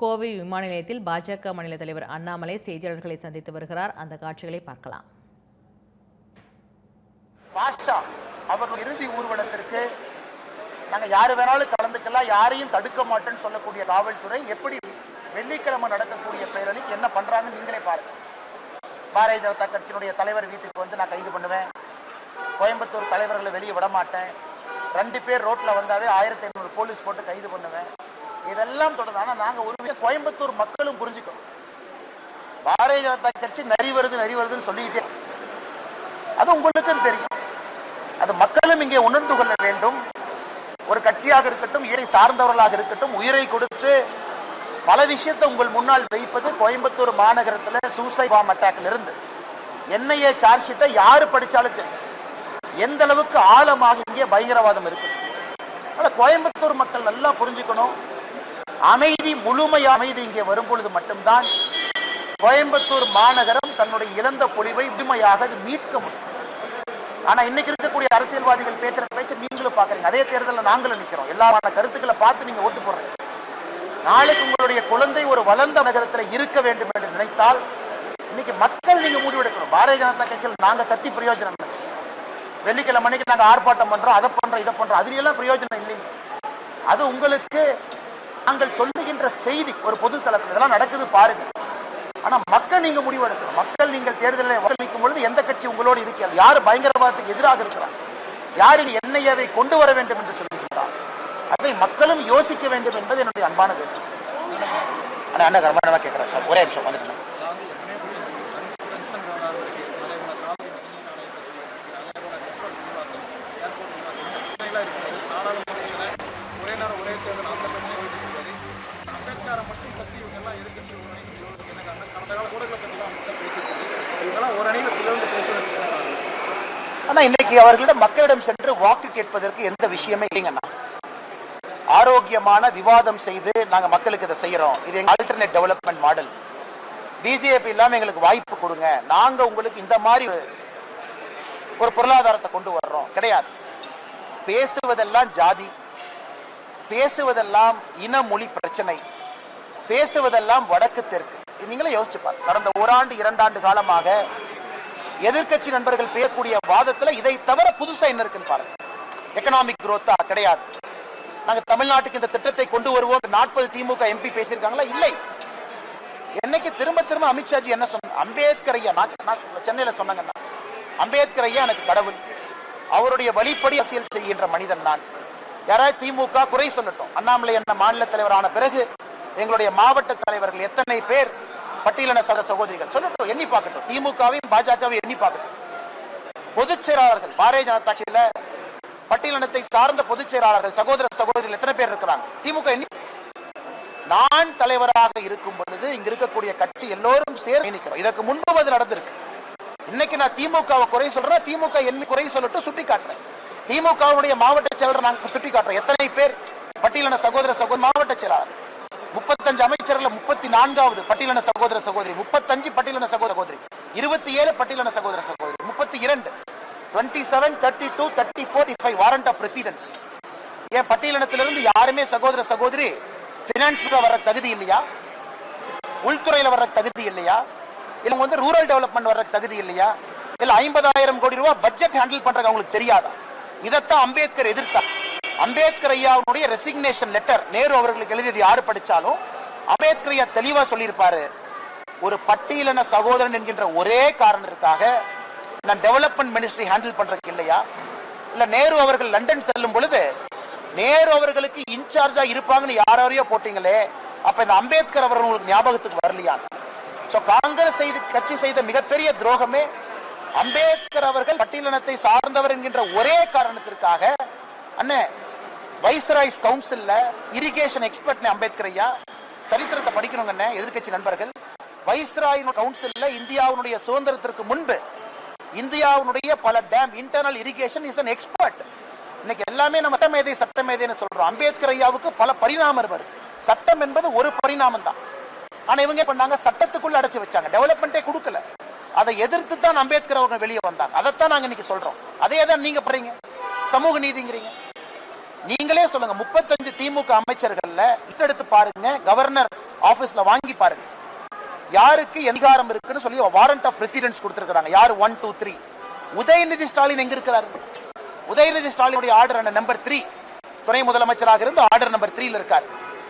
கோவை விமான நிலையத்தில் பாஜக மாநில தலைவர் அண்ணாமலை செய்தியாளர்களை சந்தித்து வருகிறார். அந்த காட்சிகளை பார்க்கலாம். பாஷா அவர் இறுதி ஊர்வலத்திற்கு நாங்க யாரு வேணாலும் கலந்துக்கலாம் யாரையும் தடுக்க மாட்டேன்னு சொல்லக்கூடிய காவல்துறை எப்படி வெள்ளிக்கிழமை நடக்கக்கூடிய பேரணிக்கு என்ன பண்றாங்கன்னு நீங்களே பாருங்க. பாரதிய ஜனதா கட்சியினுடைய தலைவர் வீட்டுக்கு வந்து நான் கைது பண்ணுவேன். கோயம்புத்தூர் தலைவர்களை வெளியே விட மாட்டேன். ரெண்டு பேர் ரோட்ல வந்தாவே ஆயிரத்தி ஐநூறு போலீஸ் போட்டு கைது பண்ணுவேன். இதெல்லாம் தொடர்ந்து. ஆனால் நாங்க ஒரு கோயம்புத்தூர் மக்களும் புரிஞ்சுக்கணும். பாரதிய ஜனதா கட்சி நரி வருது நரி வருதுன்னு சொல்லிக்கிட்டே. அது உங்களுக்கும் தெரியும். அது மக்களும் இங்கே உணர்ந்து கொள்ள வேண்டும். ஒரு கட்சியாக இருக்கட்டும் இறை சார்ந்தவர்களாக இருக்கட்டும் உயிரை கொடுத்து பல விஷயத்தை உங்கள் முன்னால் வைப்பது கோயம்புத்தூர் மாநகரத்துல சூசைட் பாம் அட்டாக்ல இருந்து. என்ஐஏ சார்ஜ் ஷீட்டை யாரு படித்தாலும் தெரியும். எந்த அளவுக்கு ஆழமாக இங்கே பயங்கரவாதம் இருக்கு அதனால கோயம்புத்தூர் மக்கள் நல்லா புரிஞ்சுக்கணும். அமைதி முழுமை அமைதி இங்கே வரும் பொழுது மட்டும்தான் கோயம்புத்தூர் மாநகரம் தன்னுடைய இழந்த பொழிவை முழுமையாக அது மீட்க முடியும். ஆனா இன்னைக்கு இருக்கக்கூடிய அரசியல்வாதிகள் பேசுற பேச்சு நீங்களும் பாக்குறீங்க அதே தேர்தலில் நாங்களும் நிக்கிறோம். எல்லாமான கருத்துக்களை பார்த்து நீங்க ஓட்டு போடுறீங்க. நாளைக்கு உங்களுடைய குழந்தை ஒரு வளர்ந்த நகரத்துல இருக்க வேண்டும் என்று நினைத்தால் இன்னைக்கு மக்கள் நீங்க முடிவெடுக்கணும். பாரதிய ஜனதா கட்சியில் நாங்க கத்தி பிரயோஜனம் இல்லை. வெள்ளிக்கிழமை அன்னைக்கு நாங்க ஆர்ப்பாட்டம் பண்றோம் அதை பண்றோம் இதை பண்றோம். அதுல எல்லாம் பிரயோஜனம் இல்லைங்க. அது உங்களுக்கு நாங்கள் சொல்லுகின்ற செய்தி ஒரு பொது தளத்தில் இதெல்லாம் நடக்குது பாருங்க. ஆனா மக்கள் நீங்க முடிவெடுக்கணும் மக்கள் நீங்கள் தேர்தலில் வாக்களிக்கும் பொழுது எந்த கட்சி உங்களோடு இருக்கிறது யார் பயங்கரவாதத்துக்கு எதிராக இருக்கிறார்? யார் இனி என்ஐஏவை கொண்டு வர வேண்டும் என்று சொல்லுகிறார் அதை மக்களும் யோசிக்க வேண்டும் என்பது என்னுடைய அன்பான வேண்டுகோள். ஆனா அண்ணா கர்மானமா கேட்கிறேன். ஒரே நிமிஷம் வந்துட்டு ஆனா இன்னைக்கு அவர்களிடம் மக்களிடம் சென்று வாக்கு கேட்பதற்கு எந்த விஷயமே இல்லைங்கண்ணா ஆரோக்கியமான விவாதம் செய்து நாங்க மக்களுக்கு இதை செய்யறோம். இது எங்க ஆல்டர்னேட் டெவலப்மெண்ட் மாடல் பிஜேபி இல்லாம எங்களுக்கு வாய்ப்பு கொடுங்க. நாங்க உங்களுக்கு இந்த மாதிரி ஒரு- பொருளாதாரத்தை கொண்டு வர்றோம். கிடையாது. பேசுவதெல்லாம் ஜாதி. பேசுவதெல்லாம் இன மொழி பிரச்சனை. பேசுவதெல்லாம் வடக்கு தெற்கு. நீங்களே யோசிச்சு பாருங்க. கடந்த ஓராண்டு இரண்டாண்டு காலமாக எதிர்க்கட்சி நண்பர்கள் பேசக்கூடிய வாதத்துல இதை தவிர புதுசா என்ன இருக்குன்னு பாருங்க. எக்கனாமிக் குரோத்தா கிடையாது. நாங்க தமிழ்நாட்டுக்கு இந்த திட்டத்தை கொண்டு வருவோம். நாற்பது திமுக எம்பி பேசியிருக்காங்களா? இல்லை. என்னைக்கு திரும்ப திரும்ப அமித்ஷாஜி என்ன சொன்ன அம்பேத்கர் ஐயா நான் நான் சென்னையில சொன்னாங்கன்னா அம்பேத்கர் ஐயா எனக்கு கடவுள். அவருடைய வழிப்படி அரசியல் செய்கின்ற மனிதன் நான். யாராவது திமுக குறை சொல்லட்டும். அண்ணாமலை என்ன மாநில தலைவரான பிறகு எங்களுடைய மாவட்ட தலைவர்கள் எத்தனை பேர் பட்டியலின சக சகோதரிகள். சொல்லட்டும் எண்ணி பார்க்கட்டும். திமுகவையும் பாஜகவையும் எண்ணி பார்க்கட்டும். பொதுச் செயலாளர்கள் பாரதிய ஜனதா கட்சியில பட்டியலினத்தை சார்ந்த பொதுச் செயலாளர்கள் சகோதர சகோதரிகள் எத்தனை பேர் இருக்கிறாங்க? திமுக எண்ணி நான் தலைவராக இருக்கும் பொழுது இங்க இருக்கக்கூடிய கட்சி எல்லோரும் சேர்ந்து நிற்கிறோம் இதற்கு முன்பு அது நடந்திருக்கு. இன்னைக்கு நான் திமுகவை குறை சொல்றேன் திமுக என்ன குறை சொல்லிட்டு சுட்டி காட்டுறேன் திமுகவுடைய மாவட்ட செயலர் நாங்கள் சுட்டி காட்டுறோம் எத்தனை பேர்? பட்டியலின சகோதர சகோதரி மாவட்ட செயலாளர். முப்பத்தஞ்சு அமைச்சர்கள் முப்பத்தி நான்காவது பட்டியலின சகோதர சகோதரி முப்பத்தஞ்சு பட்டியலின சகோதர சகோதரி இருபத்தி ஏழு பட்டியலின சகோதர சகோதரி முப்பத்தி இரண்டு twenty seven thirty two thirty forty five warrant of residence ஏன் பட்டியலினத்திலிருந்து யாருமே சகோதர சகோதரி பினான்ஸ் வர தகுதி இல்லையா? உள்துறையில வர்ற தகுதி இல்லையா? இல்லை வந்து ரூரல் டெவலப்மெண்ட் வர்ற தகுதி இல்லையா? இல்லை ஐம்பதாயிரம் கோடி ரூபாய் பட்ஜெட் ஹேண்டில் பண்றது அவங்களுக்கு தெரியாதா? இதைத்தான் அம்பேத்கர் எதிர்த்தார். அம்பேத்கர் ஐயாவுடைய ரெசிக்னேஷன் லெட்டர் நேரு அவர்களுக்கு எழுதியது யாரு படிச்சாலும் அம்பேத்கர் ஐயா தெளிவா சொல்லியிருப்பாரு. ஒரு பட்டியலின சகோதரன் என்கின்ற ஒரே காரணத்திற்காக நான் டெவலப்மெண்ட் மினிஸ்ட்ரி ஹேண்டில் பண்றதுக்கு இல்லையா? இல்ல நேரு அவர்கள் லண்டன் செல்லும் பொழுது நேரு அவர்களுக்கு இன்சார்ஜா இருப்பாங்கன்னு யாரையோ போட்டீங்களே அப்ப இந்த அம்பேத்கர் அவர்கள் உங்களுக்கு ஞாபகத்துக்கு வரலையா? ஸோ காங்கிரஸ் செய்து கட்சி செய்த மிகப்பெரிய துரோகமே அம்பேத்கர் அவர்கள் பட்டியலினத்தை சார்ந்தவர் என்கின்ற ஒரே காரணத்திற்காக. அண்ணே வைஸ்ராய்ஸ் கவுன்சில்ல இரிகேஷன் எக்ஸ்பர்ட் அம்பேத்கர் ஐயா சரித்திரத்தை படிக்கணுங்க எதிர்கட்சி நண்பர்கள். வைஸ்ராயின் கவுன்சில்ல இந்தியாவுடைய சுதந்திரத்திற்கு முன்பு இந்தியாவுடைய பல dam internal irrigation is an expert இன்னைக்கு எல்லாமே நம்ம சட்டமேதை சட்டமேதைன்னு சொல்றோம். அம்பேத்கர் ஐயாவுக்கு பல பரிணாமம் வருது சட்டம் என்பது ஒரு பரிணாமம் தான். ஆனா இவங்க பண்ணாங்க சட்டத்துக்குள்ள அடைச்சு வச்சாங்க. டெவலப்மெண்ட்டே கொடுக்கல. அதை எதிர்த்து தான் அம்பேத்கர் அவங்க வெளியே வந்தாங்க. அதைத்தான் நாங்க இன்னைக்கு சொல்றோம். அதே தான் நீங்க பண்றீங்க. சமூக நீதிங்கிறீங்க. நீங்களே சொல்லுங்க முப்பத்தஞ்சு திமுக அமைச்சர்கள்ல list எடுத்து பாருங்க கவர்னர் ஆபீஸ்ல வாங்கி பாருங்க. யாருக்கு அதிகாரம் இருக்குன்னு சொல்லி வாரண்ட் ஆஃப் ரெசிடென்ஸ் கொடுத்திருக்காங்க யாரு? One two three Udhayanidhi Stalin எங்க இருக்கிறாரு? உதயநிதி ஸ்டாலினுடைய ஆர்டர் நம்பர் த்ரீ துணை முதலமைச்சராக இருந்து ஆர்டர் நம்பர் த்ரீல இருக்கார்.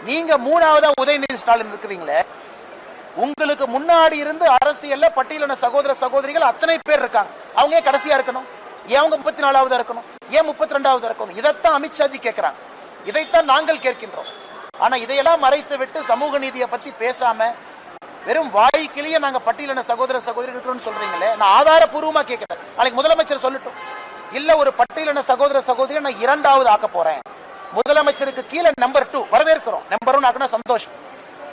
நீங்க மூணாவதா உதயநிதி ஸ்டாலின் இருக்கிறீங்களே உங்களுக்கு முன்னாடி இருந்து அரசியல்ல பட்டியலின சகோதர சகோதரிகள் அத்தனை பேர் இருக்காங்க. அவங்க கடைசியா இருக்கணும். ஏன் அவங்க முப்பத்தி நாலாவது இருக்கணும் ஏன் முப்பத்தி ரெண்டாவது இருக்கணும் இதைத்தான் அமித்ஷாஜி கேட்கிறாங்க. இதைத்தான் நாங்கள் கேட்கின்றோம். ஆனா இதையெல்லாம் மறைத்து விட்டு சமூக நீதியை பத்தி பேசாம வெறும் வாய்க்கிலேயே நாங்க பட்டியலின சகோதர சகோதரி இருக்கிறோம்னு சொல்றீங்களே நான் ஆதாரபூர்வமா கேட்கிறேன். நாளைக்கு முதலமைச்சர் சொல்லட்டும். இல்ல ஒரு பட்டியலின சகோதர சகோதரி நான் இரண்டாவது ஆக்க போறேன். முதலமைச்சருக்கு கீழே நம்பர் டூ வரவேற்கிறோம். நம்பர் ஒன் ஆக்கினா சந்தோஷம்.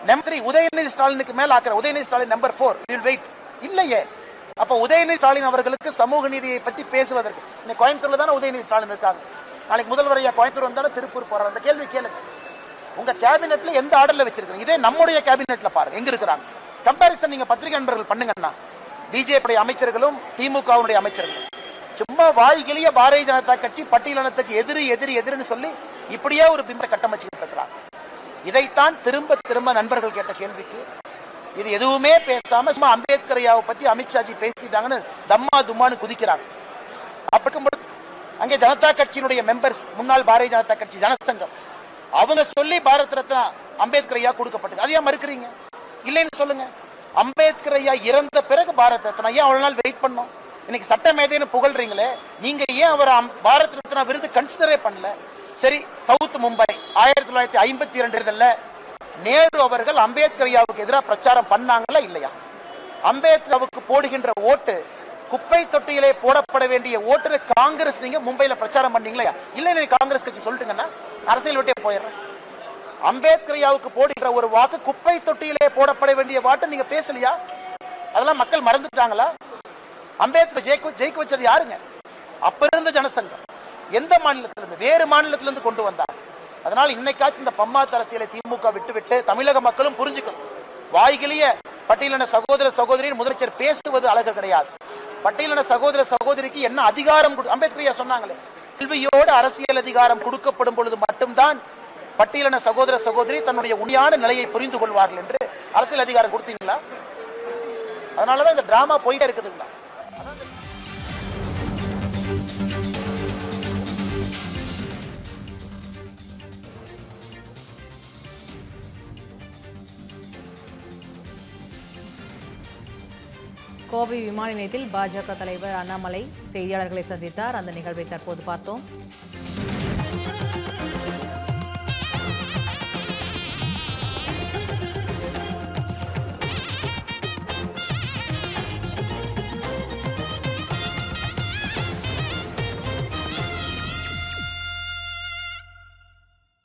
நம்பர் த்ரீ உதயநிதி ஸ்டாலினுக்கு மேல ஆக்கிற Udhayanidhi Stalin number four will wait இல்லையே. அப்ப உதயநிதி ஸ்டாலின் அவர்களுக்கு சமூக நீதியை பத்தி பேசுவதற்கு. இன்னைக்கு கோயம்புத்தூர்ல தானே உதயநிதி ஸ்டாலின் இருக்காங்க நாளைக்கு முதல்வர் ஐயா கோயம்புத்தூர் வந்தாலும் திருப்பூர் போறாரு. அந்த கேள்வி கேளுங்க. உங்க கேபினெட்ல எந்த ஆர்டர்ல வச்சிருக்கீங்க இதே நம்முடைய கேபினெட்ல பாருங்க. எங்க இருக்கிறாங்க? கம்பாரிசன் நீங்க பத்திரிகை நண்பர்கள் பண்ணுங்கன்னா பிஜேபி அமைச்சர்களும் திமுகவுடைய அமைச்சர்களும் சும்மா வாய்கிலேயே பாரதிய ஜனதா கட்சி பட்டியலினத்துக்கு எதிரி எதிரி எதிரின்னு சொல்லி இப்படியே ஒரு பிம்பத்தை கட்டமைச்சுக்கிட்டு இருக்கிறாங்க. இதைத்தான் திரும்ப திரும்ப நண்பர்கள் கேட்ட கேள்விக்கு இது எதுவுமே பேசாம சும்மா அம்பேத்கர் ஐயாவை பத்தி அமித்ஷாஜி பேசிட்டாங்கன்னு தம்மா தும்மான்னு குதிக்கிறாங்க. அப்படி அங்கே ஜனதா கட்சியினுடைய மெம்பர்ஸ் முன்னாள் பாரதிய ஜனதா கட்சி ஜனசங்கம் அவங்க சொல்லி பாரத் ரத்னா அம்பேத்கர் ஐயா கொடுக்கப்பட்டது. அதை ஏன் மறுக்கிறீங்க? இல்லைன்னு சொல்லுங்க. அம்பேத்கர் ஐயா இறந்த பிறகு பாரத் ரத்னா ஏன் அவ்வளவு நாள் வெயிட் பண்ணோம்? இன்னைக்கு சட்ட மேதைன்னு புகழ்றீங்களே நீங்க ஏன் அவர் அம்- பாரத் ரத்னா விருது கன்சிடரே பண்ணல? சரி சவுத் மும்பை ஆயிரத்தி தொள்ளாயிரத்தி ஐம்பத்தி இரண்டு இதில் நேரு அவர்கள் அம்பேத்கர் ஐயாவுக்கு எதிராக பிரச்சாரம் பண்ணாங்களா இல்லையா? அம்பேத்கருக்கு போடுகின்ற ஓட்டு குப்பை தொட்டியிலே போடப்பட வேண்டிய ஓட்டு காங்கிரஸ் நீங்க மும்பையில பிரச்சாரம் பண்ணீங்களா இல்ல நீங்க காங்கிரஸ் கட்சி சொல்லிட்டுங்கன்னா அரசியல் விட்டே போயிடுறேன். அம்பேத்கர் ஐயாவுக்கு போடுகிற ஒரு வாக்கு குப்பை தொட்டியிலே போடப்பட வேண்டிய வாட்டு நீங்க பேசலையா? அதெல்லாம் மக்கள் மறந்துட்டாங்களா? அம்பேத்கர் ஜெயிக்க ஜெயிக்க வச்சது யாருங்க? அப்ப இருந்த ஜனசங்கம். எந்த மாநிலத்திலிருந்து? வேறு மாநிலத்திலிருந்து கொண்டு வந்தார். அதனால் இன்னைக்காச்சும் இந்த பம்மாத்து அரசியலை திமுக விட்டுவிட்டு தமிழக மக்களும் புரிஞ்சுக்கணும் வாய்கிலேயே பட்டியலின சகோதர சகோதரியின் முதலமைச்சர் பேசுவது அழகு கிடையாது. பட்டியலின சகோதர சகோதரிக்கு என்ன அதிகாரம் அம்பேத்கர் சொன்னாங்களே கல்வியோடு அரசியல் அதிகாரம் கொடுக்கப்படும் பொழுது மட்டும்தான் பட்டியலின சகோதர சகோதரி தன்னுடைய உண்மையான நிலையை புரிந்து கொள்வார்கள் என்று அரசியல் அதிகாரம் கொடுத்தீங்களா? அதனாலதான் இந்த டிராமா போயிட்டே இருக்குதுங்களா? கோவை விமான நிலையத்தில் பாஜக தலைவர் அண்ணாமலை செய்தியாளர்களை சந்தித்தார். அந்த நிகழ்வை தற்போது பார்த்தோம்.